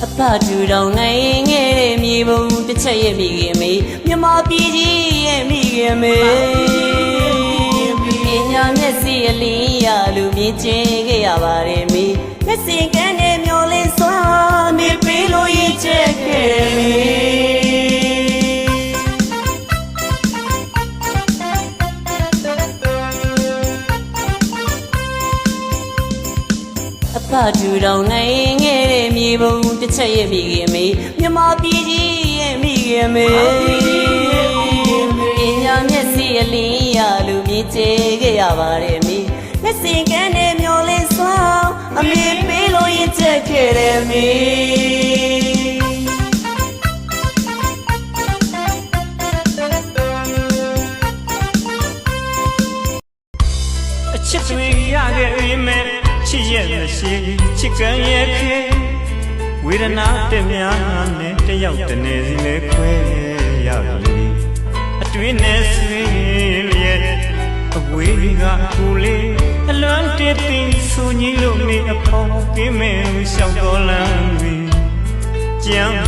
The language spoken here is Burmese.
ဖတူတောင်နိုင်ငယ်တဲ့မြေပုံတစ်ချက်ရဲ့မိခင်မေမြမပြည်ကြီးရဲ့မိခင်မေပညာမျက်စိအလင်းရလူမြင်ချင်းခဲ့ရပါတယ်မေလက်စင်က အဖထူတောင်နိုင်ငယ်တဲ့မြေပုံတစ်ချက်ရဲ့မိခင်မေမြမပြည်ကြီးရဲ့မိခင်မေပညာမျက်စိအလင်းရလူမြင်ကျဲခဲ့ရပါတယ်မေလက်စင်ကန်းနဲ့မျောလင်းစွာအမေပေးလို့ရင်ချက်ခဲ့တယ်မေအချစ်တွေရခဲ့ပေမဲ့ ချစ်ရဲ့မရှိချစ်ကံရဲ့ခဲဝေဒနာတက်များနဲ့တယောက်တနေစီလဲခွဲရပြီအတွင်းနဲ့ဆွေးလျက်အဝေးကကိုလေးအလွန်တည်တည်ဆူညီလို့နေအဖော်ကင်းမဲ့ရှောက်တော်လမ်းတွေကြမ်းပါ